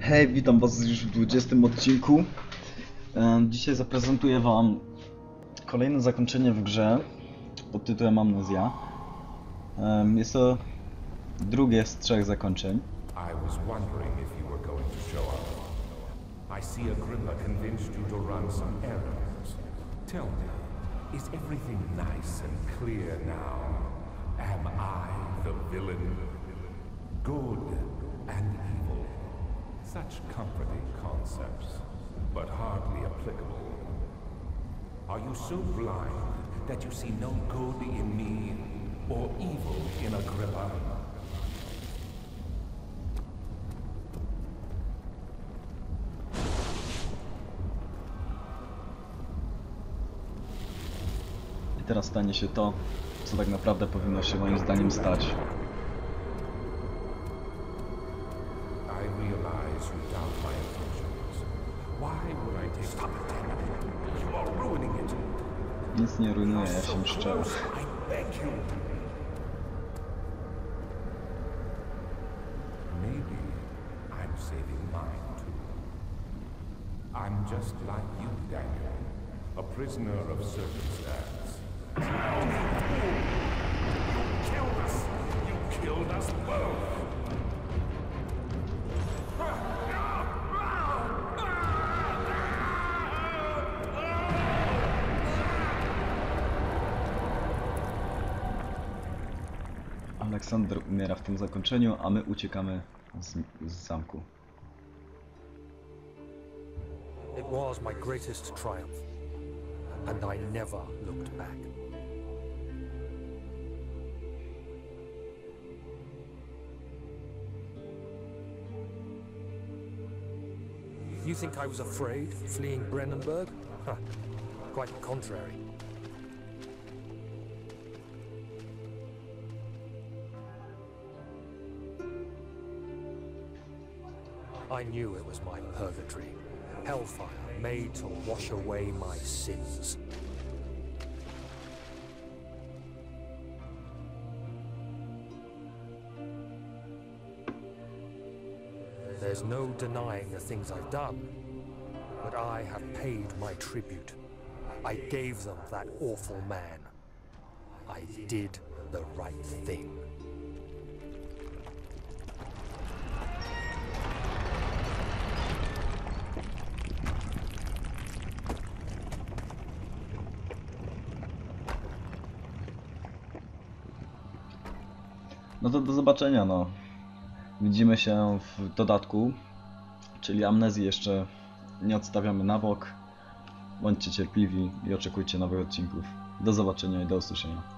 Hej, witam was już w 20 odcinku. Em, Dzisiaj zaprezentuję wam kolejne zakończenie w grze pod tytułem Amnezja. Em, Jest to drugie z trzech zakończeń. I was wondering if you were going to show up. I see Agrippa convinced you to run some errands. Tell me, is everything nice and clear now? Am I the villain? Good and evil. Such comforting concepts, but hardly applicable. Are you so blind that you see no good in me or evil in Agrippa? I teraz stanie się to, co tak naprawdę powinno się moim zdaniem stać. Nic nie rujnuje, ja się szczerze. I beg you. Maybe I'm saving mine too. I'm just like you, Daniel. A prisoner of circumstance. You killed us. You killed us both. Aleksander umiera w tym zakończeniu, a my uciekamy z, z zamku. It was my greatest triumph, and I never looked back. You think I was afraid fleeing Brennenburg? Huh, Quite contrary. I knew it was my purgatory, hellfire made to wash away my sins. There's no denying the things I've done, but I have paid my tribute. I gave them that awful man. I did the right thing. No to do zobaczenia, no. Widzimy się w dodatku, czyli amnezji jeszcze nie odstawiamy na bok. Bądźcie cierpliwi i oczekujcie nowych odcinków. Do zobaczenia i do usłyszenia.